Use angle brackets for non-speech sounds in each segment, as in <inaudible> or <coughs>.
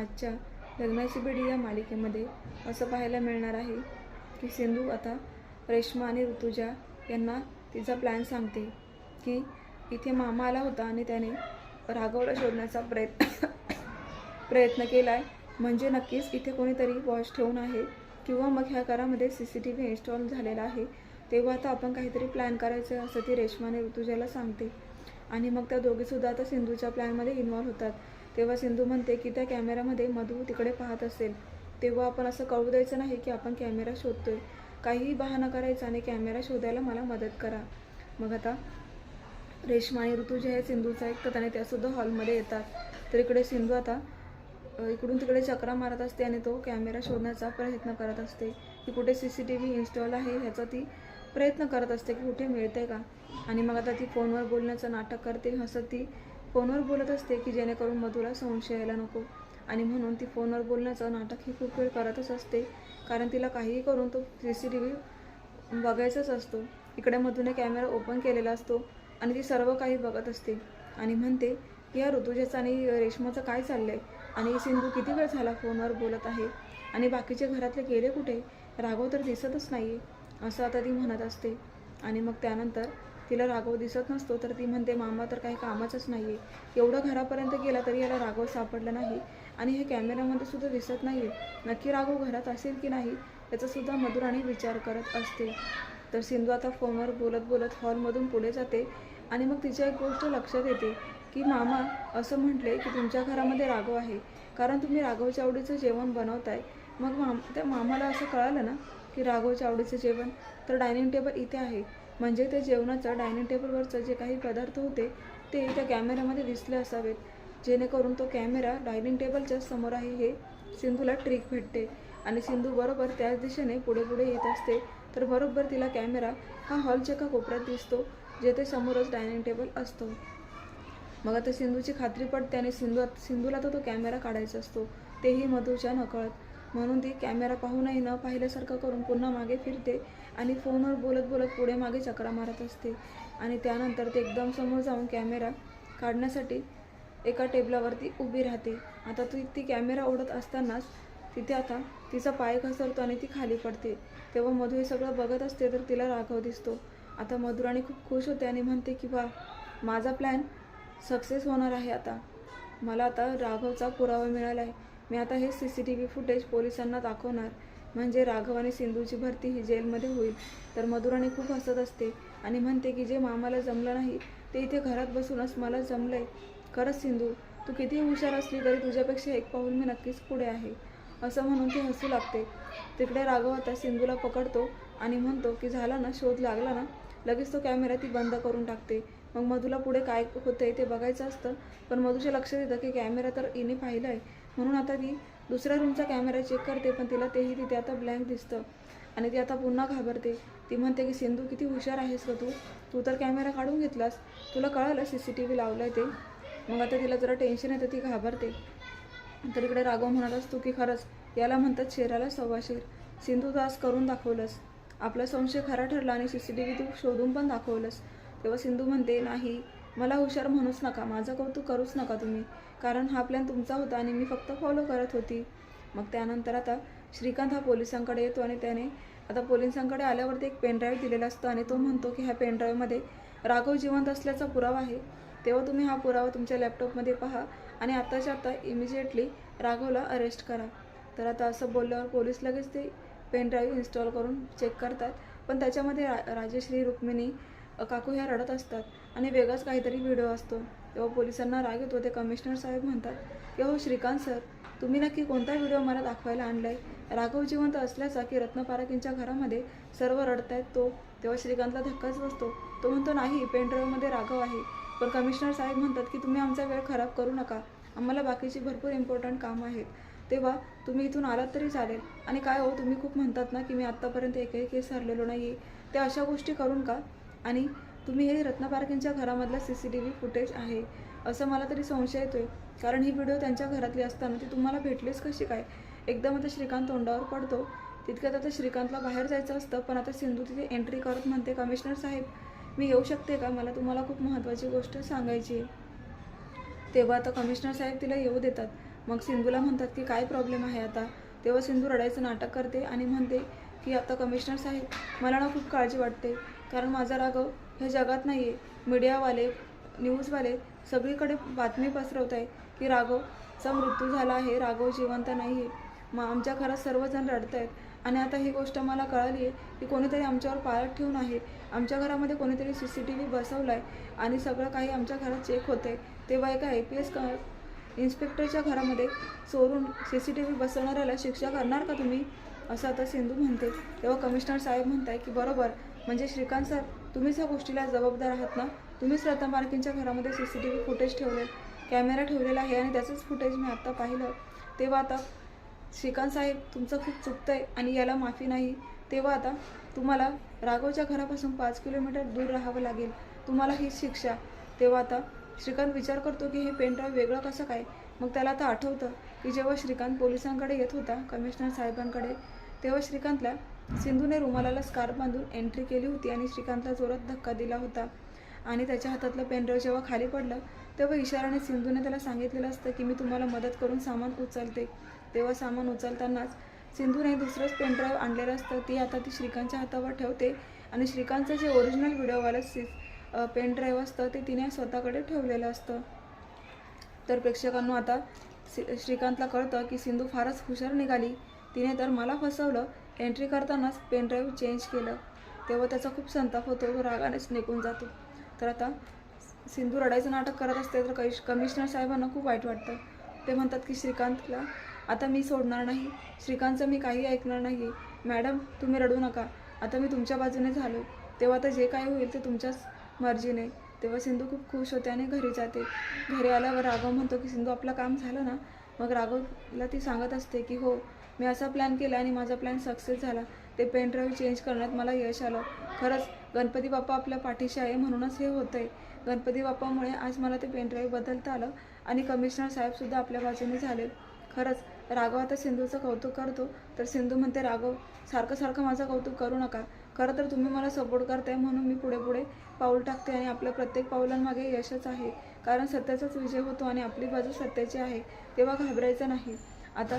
आजच्या लग्नाची बेडी या मालिकेमध्ये असं पाहायला मिळणार आहे की सिंधू आता रेश्मा आणि ऋतुजा यांना तिचा प्लॅन सांगते की इथे मामा आला होता आणि त्याने राघवला शोधण्याचा प्रयत्न <coughs> प्रयत्न केला आहे म्हणजे नक्कीच इथे कोणीतरी वॉच ठेवून आहे किंवा मग ह्या घरामध्ये C C T V install झालेला आहे. तेव्हा आता आपण काहीतरी प्लॅन करायचं असं ती रेश्माने ऋतुजाला सांगते. आणि मग त्या दोघीसुद्धा आता सिंधूच्या प्लॅनमध्ये इन्व्हॉल्व होतात. तेव्हा सिंधू म्हणते की त्या कॅमेऱ्यामध्ये मधू तिकडे पाहत असेल. तेव्हा आपण असं कळू द्यायचं नाही की आपण कॅमेरा शोधतोय. काहीही बहाणा करायचा आणि कॅमेरा शोधायला मला मदत करा. मग आता रेश्मा आणि ऋतू जे आहे सिंधूचा ऐकतात आणि त्यासुद्धा हॉलमध्ये येतात. तर इकडे सिंधू आता इकडून तिकडे चक्रा मारत असते आणि तो कॅमेरा शोधण्याचा प्रयत्न करत असते. की कुठे C C T V install आहे ह्याचा ती प्रयत्न करत असते की कुठे मिळते का? आणि मग आता ती फोनवर बोलण्याचं नाटक करते हसत. ती फोनवर बोलत असते की जेणेकरून मधूला संशय यायला नको. आणि म्हणून ती फोनवर बोलण्याचं नाटक ही खूप वेळ करतच असते. कारण तिला काहीही करून तो सी सी टी व्ही बघायचाच असतो. इकडे मधूने कॅमेरा ओपन केलेला असतो आणि ती सर्व काही बघत असते. आणि म्हणते की या ऋतुजाचं आणि रेशमाचं काय चाललं आहे आणि सिंधू किती वेळ झाला फोनवर बोलत आहे? आणि बाकीचे घरातले गेले कुठे? राघव तर दिसतच नाही असं आता ती म्हणत असते. आणि मग त्यानंतर तिला राघव दिसत नसतो तर ती म्हणते मामा तर काही कामाचंच नाही आहे एवढं घरापर्यंत गेला तरी याला राघव सापडला नाही आणि हे कॅमेऱ्यामध्ये सुद्धा दिसत नाही आहे नक्की राघव घरात असेल की नाही याचासुद्धा मधुराणी विचार करत असते. तर सिंधू आता फोनवर बोलत बोलत हॉलमधून पुढे जाते आणि मग तिच्या एक गोष्ट लक्षात येते की मामा असं म्हटले की तुमच्या घरामध्ये राघव आहे. कारण तुम्ही राघवच्या आवडीचं जेवण बनवताय. मग माम त्या मामाला असं कळालं ना की राघवच्या आवडीचं जेवण? तर डायनिंग टेबल इथे आहे. म्हणजे ते जेवणाचा डायनिंग टेबलवरचं जे काही पदार्थ होते ते त्या कॅमेऱ्यामध्ये दिसले असावेत. जेणेकरून तो कॅमेरा डायनिंग टेबलच्या समोर आहे हे सिंधूला ट्रिक भेटते. आणि सिंधू बरोबर त्याच दिशेने पुढे पुढे येत असते तर बरोबर तिला कॅमेरा हा हॉलच्या एका कोपऱ्यात दिसतो जेथे समोरच डायनिंग टेबल असतो. मग आता सिंधूची खात्री पडते आणि सिंधू सिंधूला तर तो कॅमेरा काढायचा असतो. तेही मधूच्या नकळत. म्हणून ती कॅमेरा पाहूनही न पाहिल्यासारखं करून पुन्हा मागे फिरते आणि फोनवर बोलत बोलत पुढे मागे चक्रा मारत असते. आणि त्यानंतर ते एकदम समोर जाऊन कॅमेरा काढण्यासाठी एका टेबलावरती उभी राहते. आता ती ती कॅमेरा ओढत असतानाच तिथे आता तिचा पाय घसरतो आणि ती खाली पडते. तेव्हा मधू हे सगळं बघत असते तर तिला राघव दिसतो. आता मधुराणी खूप खुश होते आणि म्हणते की वा माझा प्लॅन सक्सेस होणार आहे आता. मला आता राघवचा पुरावा मिळाला आहे मी आता हे C C T V footage पोलिसांना दाखवणार. म्हणजे राघव आणि सिंधूची भरती ही जेलमध्ये होईल. तर मधुराणी खूप हसत असते आणि म्हणते की जे मामाला जमलं नाही ते इथे घरात बसूनच मला जमलंय. खरंच सिंधू तू किती हुशार असली तरी तुझ्यापेक्षा एक पाऊल मी नक्कीच पुढे आहे. असं म्हणून ती हसू लागते. तिकडे राघव आता सिंधूला पकडतो आणि म्हणतो की झाला ना शोध लागला ना? लगेच तो कॅमेरा ती बंद करून टाकते. मग मधूला पुढे काय होतंय ते बघायचं असतं. पण मधूच्या लक्षात येतं की कॅमेरा तर इने पाहिला आहे म्हणून आता ती दुसऱ्या रूमचा कॅमेरा चेक करते पण तिला तेही तिथे आता ब्लँक दिसतं. आणि ती आता पुन्हा घाबरते. ती म्हणते की सिंधू किती हुशार आहेस का तू. तू तर कॅमेरा काढून घेतलास. तुला कळालं सी सी टी व्ही लावलं आहे ते. मग आता तिला जरा टेन्शन येतं ती घाबरते. तर इकडे राघव म्हणालास तू की खरंच याला म्हणतात शेराला सव्वा शेर सिंधू दास करून दाखवलंस. आपला संशय खरा ठरला आणि सी सी टी व्ही तू शोधून पण दाखवलंस. तेव्हा सिंधू म्हणते नाही मला हुशार म्हणूच नका माझं कौतुक करूच नका तुम्ही. कारण हा प्लॅन तुमचा होता आणि मी फक्त फॉलो करत होती. मग त्यानंतर आता श्रीकांत हा पोलिसांकडे येतो आणि त्याने आता पोलिसांकडे आल्यावरती एक पेनड्राईव्ह दिलेला असतो आणि तो म्हणतो की ह्या पेनड्राईव्हमध्ये राघव जिवंत असल्याचा पुरावा आहे. तेव्हा तुम्ही हा पुरावा तुमच्या लॅपटॉपमध्ये पहा आणि आत्ताच्या आता इमिजिएटली राघवला अरेस्ट करा. तर आता असं बोलल्यावर पोलीस लगेच ते पेनड्राईव्ह इन्स्टॉल करून चेक करतात. पण त्याच्यामध्ये रा राजश्री रुक्मिणी काकू ह्या रडत असतात आणि वेगळाच काहीतरी व्हिडिओ असतो. तेव्हा पोलिसांना राग येतो ते कमिशनर साहेब म्हणतात की हो श्रीकांत सर तुम्ही नक्की कोणता व्हिडिओ मला दाखवायला आणलाय? राघव जिवंत असल्याचा की रत्न पारखींच्या घरामध्ये सर्व रडतायत तो? तेव्हा श्रीकांतला धक्काच बसतो. तो म्हणतो नाही पेनड्राईव्हमध्ये राघव आहे. पण कमिशनर साहेब म्हणतात की तुम्ही आमचा वेळ खराब करू नका. आम्हाला बाकीची भरपूर इम्पॉर्टंट कामं आहेत. तेव्हा तुम्ही इथून आलात तरी चालेल. आणि काय हो तुम्ही खूप म्हणतात ना की मी आत्तापर्यंत एकही केस हरलेलो नाही आहे ते अशा गोष्टी करून का? आणि तुम्ही हे रत्न पारखेंच्या घरामधलं C C T V footage आहे असं मला तरी संशय येतोय. कारण ही व्हिडिओ त्यांच्या घरातली असताना ती तुम्हाला भेटलीच कशी काय? एकदम आता श्रीकांत तोंडावर पडतो. तितक्यात आता श्रीकांतला बाहेर जायचं असतं पण आता सिंधू तिथे एंट्री करत म्हणते कमिशनर साहेब मी येऊ शकते का? मला तुम्हाला खूप महत्त्वाची गोष्ट सांगायची आहे. तेव्हा आता कमिशनर साहेब तिला येऊ देतात. मग सिंधूला म्हणतात की काय प्रॉब्लेम आहे आता? तेव्हा सिंधू रडायचं नाटक करते आणि म्हणते की आता कमिशनर साहेब मला ना खूप काळजी वाटते. कारण माझा राघव ह्या जगात नाही आहे मीडियावाले न्यूजवाले सगळीकडे बातमी पसरवत आहे की राघवचा मृत्यू झाला आहे राघव जिवंत नाही आहे मग आमच्या घरात सर्वजण रडत आहेत आणि आता ही गोष्ट मला कळाली आहे की कोणीतरी आमच्यावर पाळत ठेवून आहे. आमच्या घरामध्ये कोणीतरी सी सी टी व्ही बसवला आहे आणि सगळं काही आमच्या घरात चेक होत आहे तेव्हा एका आय पी एस क इन्स्पेक्टरच्या घरामध्ये चोरून सी सी टी व्ही बसवणाऱ्याला शिक्षा करणार का तुम्ही? असं आता सिंधू म्हणते तेव्हा कमिशनर साहेब म्हणताय की बरोबर म्हणजे श्रीकांत सर तुम्हीच या गोष्टीला जबाबदार आहात ना? तुम्हीच रत्न पारखींच्या घरामध्ये C C T V footage ठेवले कॅमेरा ठेवलेला आहे आणि त्याचंच फुटेज मी आत्ता पाहिलं. तेव्हा आता श्रीकांत साहेब तुमचं खूप चुकतं आहे आणि याला माफी नाही. तेव्हा आता तुम्हाला राघवच्या घरापासून पाच किलोमीटर दूर राहावं लागेल. तुम्हाला ही शिक्षा. तेव्हा आता श्रीकांत विचार करतो की हे पेनड्राईव्ह वेगळं कसं काय? मग त्याला आता आठवतं की जेव्हा श्रीकांत पोलिसांकडे येत होता कमिशनर साहेबांकडे तेव्हा श्रीकांतला सिंधूने रुमालाला स्कार्फ बांधून एंट्री केली होती आणि श्रीकांतला जोरात धक्का दिला होता. आणि त्याच्या हातातलं पेनड्राईव्ह जेव्हा खाली पडलं तेव्हा इशाराने सिंधूने त्याला सांगितलेलं असतं की मी तुम्हाला मदत करून सामान उचलते. तेव्हा सामान उचलतानाच सिंधूने दुसरंच पेनड्राईव्ह आणलेलं असतं. ती आता ती श्रीकांतच्या हातावर ठेवते आणि श्रीकांतचं जे ओरिजिनल व्हिडिओवालं सि पेनड्राईव्ह असतं ते तिने स्वतःकडे ठेवलेलं असतं. तर प्रेक्षकांना आता श्रीकांतला कळतं की सिंधू फारच हुशार निघाली. तिने तर मला फसवलं. एंट्री करतानाच पेनड्राईव्ह चेंज केलं. तेव्हा त्याचा खूप संताप होतो तो रागानेच निघून जातो. तर आता सिंधू रडायचं नाटक करत असते तर कमिश कमिशनर साहेबांना खूप वाईट वाटतं. ते म्हणतात की श्रीकांतला आता मी सोडणार नाही. श्रीकांतचं मी काही ऐकणार नाही. मॅडम तुम्ही रडू नका. आता मी तुमच्या बाजूने झालो. तेव्हा आता जे काही होईल ते तुमच्याच मर्जीने. तेव्हा सिंधू खूप खुश होते आणि घरी जाते. घरी आल्यावर राघव म्हणतो की सिंधू आपलं काम झालं ना? मग राघवला ती सांगत असते की हो मी असा प्लॅन केला आणि माझा प्लॅन सक्सेस झाला. ते पेनड्राईव्ह चेंज करण्यात मला यश आलं. खरंच गणपती बाप्पा आपल्या पाठीशी आहे म्हणूनच हे होतं आहे गणपती बाप्पामुळे आज मला ते पेनड्राईव्ह बदलता आलं आणि कमिशनर साहेबसुद्धा आपल्या बाजूने झाले. खरंच राघव आता सिंधूचं कौतुक करतो. तर सिंधू म्हणते राघव सारखं सारखं माझं कौतुक करू नका. खरं तर तुम्ही मला सपोर्ट करताय म्हणून मी पुढे पुढे पाऊल टाकते आणि आपल्या प्रत्येक पाऊलांमागे यशच आहे. कारण सत्याचाच विजय होतो आणि आपली बाजू सत्याची आहे. तेव्हा घाबरायचं नाही. आता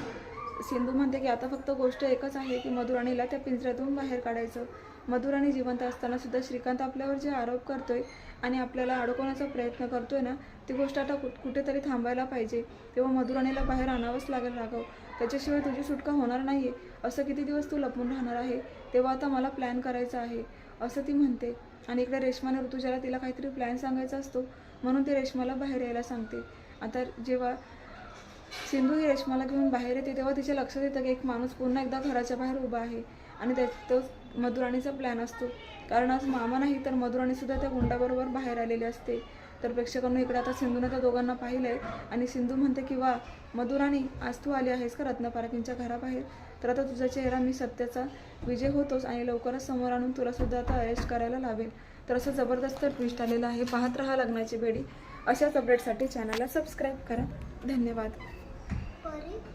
सिंधू म्हणते की आता फक्त गोष्ट एकच आहे की मधुराणीला त्या पिंजऱ्यातून बाहेर काढायचं. मधुराणी जिवंत असताना सुद्धा श्रीकांत आपल्यावर जे आरोप करतोय आणि आपल्याला अडकवण्याचा प्रयत्न करतोय ना ती गोष्ट आता कुठ कुठेतरी थांबायला पाहिजे. तेव्हा मधुराणीला बाहेर आणावंच लागेल राघव. त्याच्याशिवाय तुझी सुटका होणार नाही आहे असं किती दिवस तू लपून राहणार आहे? तेव्हा आता मला प्लॅन करायचा आहे. असं ती म्हणते. आणि इकडे रेश्माने ऋतुजाला तिला काहीतरी प्लॅन सांगायचा असतो. म्हणून ती रेश्माला बाहेर यायला सांगते. आता जेव्हा सिंधू ही रेशमाला घेऊन बाहेर येते तेव्हा तिच्या लक्षात येतं की एक माणूस पुन्हा एकदा घराच्या बाहेर उभा आहे आणि त्या तो मधुराणीचा प्लॅन असतो. कारण आज मामा नाही तर मधुराणीसुद्धा त्या गुंडाबरोबर बाहेर आलेली असते. तर प्रेक्षकांना इकडे आता सिंधूने त्या दोघांना पाहिलं आहे आणि सिंधू म्हणते की वा मधुराणी आज तू आली आहेस का रत्नपारकींच्या घराबाहेर? तर आता तुझा चेहरा मी सत्याचा विजय होतोच आणि लवकरच समोर आणून तुलासुद्धा आता अरेस्ट करायला लावेल तर असं जबरदस्त ट्विस्ट आलेलं आहे. पाहत राहा लग्नाची बेडी. अशाच अपडेटसाठी चॅनलला सबस्क्राईब करा. धन्यवाद. говорит.